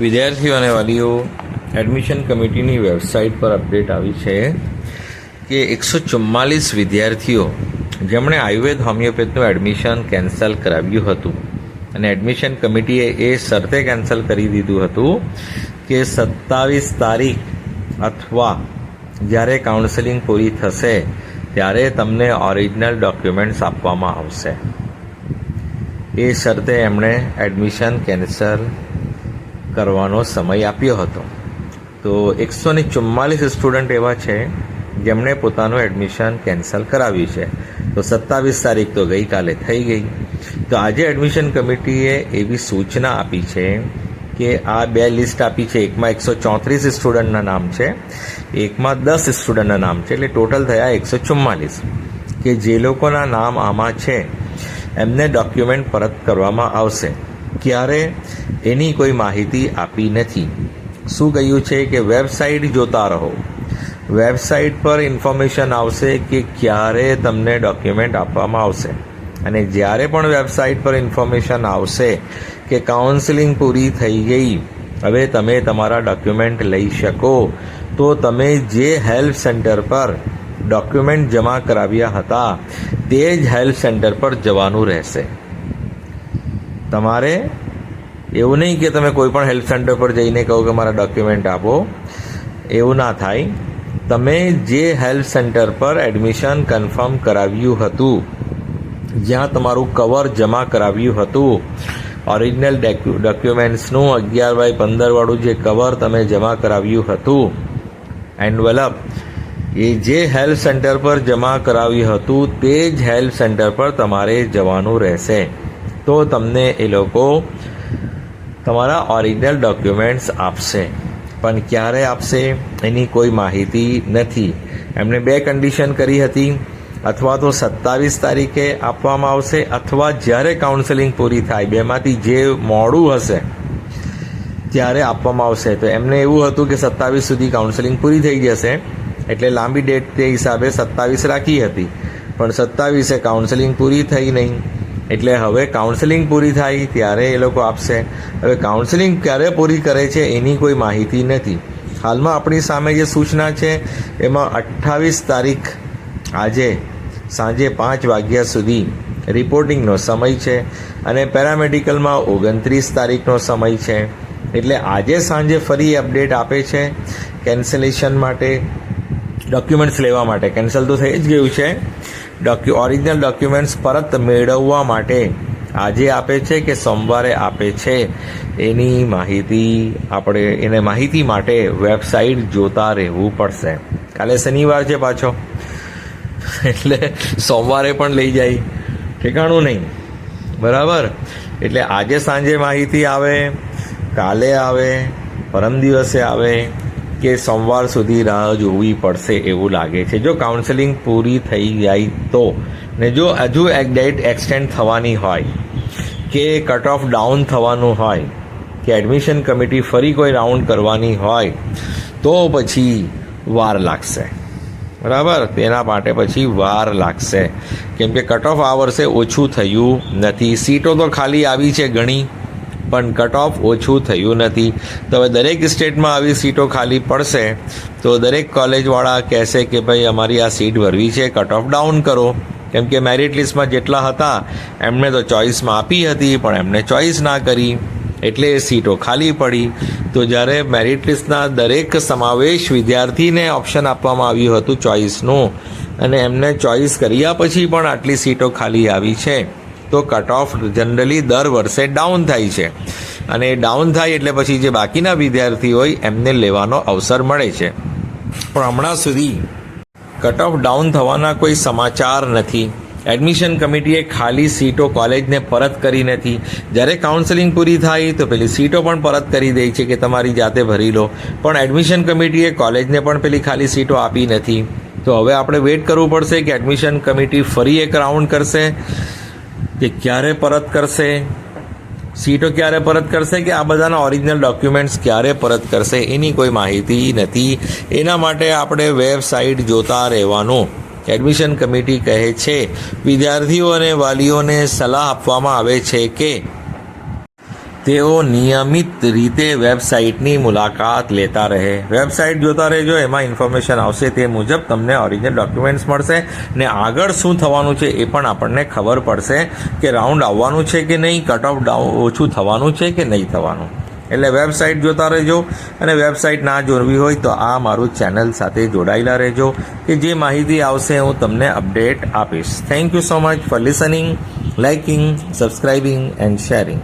વિદ્યાર્થીઓ અને વાલીઓ એડમિશન કમિટીની વેબસાઇટ પર અપડેટ આવી છે કે એકસો ચુમ્માલીસ વિદ્યાર્થીઓ, જેમણે આયુર્વેદ હોમિયોપેથનું એડમિશન કેન્સલ કરાવ્યું હતું. અને એડમિશન કમિટીએ એ શરતે કેન્સલ કરી દીધું હતું કે સત્તાવીસ તારીખ અથવા જ્યારે કાઉન્સેલિંગ પૂરી થશે, ત્યારે તમને ઓરિજિનલ ડોક્યુમેન્ટ્સ આપવામાં આવશે. એ શરતે એમણે એડમિશન કેન્સલ કરવાનો સમય આપ્યો હતો. તો એકસો ને ચુમ્માલીસ સ્ટુડન્ટ એવા છે જેમણે પોતાનું એડમિશન કેન્સલ કરાવ્યું છે. તો સત્તાવીસ તારીખ તો ગઈકાલે થઈ ગઈ. તો આજે એડમિશન કમિટીએ એવી સૂચના આપી છે કે આ બે લિસ્ટ આપી છે. એકમાં એકસો ચોત્રીસ સ્ટુડન્ટના નામ છે, એકમાં દસ સ્ટુડન્ટના નામ છે. એટલે ટોટલ થયા એકસો ચુમ્માલીસ. કે જે લોકોના નામ આમાં છે, એમને ડોક્યુમેન્ટ પરત કરવામાં આવશે. ક્યારે એની કોઈ માહિતી આપી નથી. શું કહ્યું છે કે વેબસાઇટ જોતા રહો. વેબસાઇટ પર ઇન્ફોર્મેશન આવશે કે ક્યારે તમને ડોક્યુમેન્ટ આપવામાં આવશે. અને જ્યારે પણ વેબસાઇટ પર ઇન્ફોર્મેશન આવશે કે કાઉન્સિલિંગ પૂરી થઈ ગઈ, હવે તમે તમારા ડોક્યુમેન્ટ લઈ શકો. તો તમે જે હેલ્પ સેન્ટર પર ડોક્યુમેન્ટ જમા કરાવ્યા હતા, તે જ હેલ્પ સેન્ટર પર જવાનું રહેશે. તમારે એવું નહીં કે તમે કોઈ પણ હેલ્પ સેન્ટર પર જઈને કહો કે મારા ડોક્યુમેન્ટ આપો. એવું ના થાય. તમે જે હેલ્પ સેન્ટર પર એડમિશન કન્ફર્મ કરાવ્યું હતું, જ્યાં તમારું કવર જમા કરાવ્યું હતું, ઓરિજિનલ ડોક્યુમેન્ટ્સનું અગિયાર બાય પંદરવાળું જે કવર તમે જમા કરાવ્યું હતું એન્ડવેલપ એ જે હેલ્પ સેન્ટર પર જમા કરાવ્યું હતું, તે જ હેલ્પ સેન્ટર પર તમારે જવાનું રહેશે. તો તમને એ લોકો તમારા ઓરિજિનલ ડોક્યુમેન્ટ્સ આપશે. પણ ક્યારે આપશે એની કોઈ માહિતી નથી. એમણે બે કન્ડિશન કરી હતી. અથવા તો સત્તાવીસ તારીખે આપવામાં આવશે અથવા જ્યારે કાઉન્સેલિંગ પૂરી થાય, બેમાંથી જે મોડું હશે ત્યારે આપવામાં આવશે. તો એમને એવું હતું કે સત્તાવીસ સુધી કાઉન્સેલિંગ પૂરી થઈ જશે. એટલે લાંબી ડેટ તે હિસાબે સત્તાવીસ રાખી હતી. પણ સત્તાવીસે કાઉન્સેલિંગ પૂરી થઈ નહીં. એટલે હવે કાઉન્સેલિંગ પૂરી થાય, ત્યારે એ લોકો આપશે. હવે કાઉન્સેલિંગ ક્યારે પૂરી કરે છે, એની કોઈ માહિતી નથી. હાલમાં આપણી સામે જે સૂચના છે, એમાં અઠ્ઠાવીસ તારીખ આજે સાંજે પાંચ વાગ્યા સુધી રિપોર્ટિંગનો સમય છે અને પેરામેડિકલમાં ઓગણત્રીસ તારીખનો સમય છે. એટલે આજે સાંજે ફરી અપડેટ આપે છે કેન્સલેશન માટે ડોક્યુમેન્ટ્સ લેવા માટે. કેન્સલ તો થઈ જ ગયું છે. ડોક્યુ ઓરિજિનલ ડોક્યુમેન્ટ્સ પરત મેળવવા માટે આજે આપે છે કે સોમવારે આપે છે? એની માહિતી આપણે, એને માહિતી માટે વેબસાઇટ જોતા રહેવું પડશે. કાલે શનિવાર છે પાછો. એટલે સોમવારે પણ લઈ જાય. ઠેકાણું નહીં. બરાબર? એટલે આજે સાંજે માહિતી આવે, કાલે આવે, પરમ દિવસે આવે કે સોમવાર સુધી રાહ જોવી પડશે એવું લાગે છે. જો કાઉન્સેલિંગ પૂરી થઈ જાય તો? ને જો હજુ એક ડેટ એક્સટેન્ડ થવાની હોય, કે કટ ઓફ ડાઉન થવાનું હોય, કે એડમિશન કમિટી ફરી કોઈ રાઉન્ડ કરવાની હોય, તો પછી વાર લાગશે. બરાબર? તેના માટે પછી વાર લાગશે. કેમ કે કટ ઓફ આ વર્ષે ઓછું થયું નથી. સીટો તો ખાલી આવી છે ઘણી. પણ કટ ઓફ ઓછું થયું નથી. તો હવે દરેક સ્ટેટમાં આવી સીટો ખાલી પડશે. તો દરેક કોલેજવાળા કહેશે કે ભાઈ અમારી આ સીટ ભરવી છે કટ ઓફ ડાઉન કરો. કેમ કે મેરિટ લિસ્ટમાં જેટલા હતા એમણે તો ચોઇસમાં આપી હતી, પણ એમણે ચોઇસ ના કરી. એટલે એ સીટો ખાલી પડી. તો જ્યારે મેરિટ લિસ્ટના દરેક સમાવેશ વિદ્યાર્થીને ઓપ્શન આપવામાં આવ્યું હતું ચોઇસનું અને એમને ચોઇસ કર્યા પછી પણ આટલી સીટો ખાલી આવી છે. તો કટ ઓફ જનરલી દર વર્ષે ડાઉન થાય છે. અને ડાઉન થાય એટલે પછી જે બાકીના વિદ્યાર્થી હોય, એમને લેવાનો અવસર મળે છે. પણ હમણાં સુધી કટ ઓફ ડાઉન થવાના કોઈ સમાચાર નથી. એડમિશન કમિટીએ ખાલી સીટો કોલેજને પરત કરી નથી. જ્યારે કાઉન્સેલિંગ પૂરી થાય, તો પેલી સીટો પણ પરત કરી દે છે કે તમારી જાતે ભરી લો. પણ એડમિશન કમિટીએ કોલેજને પણ પેલી ખાલી સીટો આપી નથી. તો હવે આપણે વેઇટ કરવું પડશે કે એડમિશન કમિટી ફરી એક રાઉન્ડ કરશે. કે ક્યારે પરત કરશે? સીટો ક્યારે પરત કરશે કે આ બધાના ઓરિજિનલ ડોક્યુમેન્ટ્સ ક્યારે પરત કરશે? એની કોઈ માહિતી નથી. એના માટે આપણે વેબસાઇટ જોતા રહેવાનું. એડમિશન કમિટી કહે છે, વિદ્યાર્થીઓ અને વાલીઓને સલાહ આપવામાં આવે છે કે તેઓ નિયમિત રીતે વેબસાઇટની મુલાકાત લેતા રહે. વેબસાઇટ જોતા રહેજો, એમાં ઇન્ફોર્મેશન આવશે તે મુજબ તમને ઓરિજિનલ ડોક્યુમેન્ટ્સ મળશે ને આગળ શું થવાનું છે એ પણ આપણને ખબર પડશે કે રાઉન્ડ આવવાનું છે કે નહીં કટ ઓફ ડાઉન ઓછું થવાનું છે કે નહીં થવાનું. એટલે વેબસાઇટ જોતા રહેજો અને વેબસાઇટ ના જોડવી હોય તો આ મારું ચેનલ સાથે જોડાયેલા રહેજો કે જે માહિતી આવશે હું તમને અપડેટ આપીશ. Thank you so much for listening liking subscribing and sharing